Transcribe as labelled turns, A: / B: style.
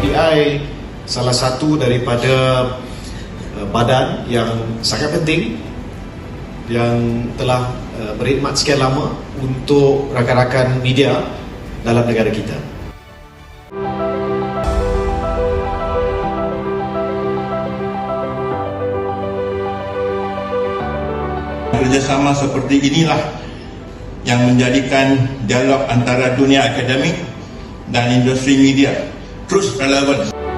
A: sebagai salah satu daripada uh, badan yang sangat penting yang telah uh, berkhidmat sekian lama untuk rakan-rakan media dalam negara kita.
B: Kerjasama seperti inilah yang menjadikan dialog antara dunia akademik dan industri media plus relevant.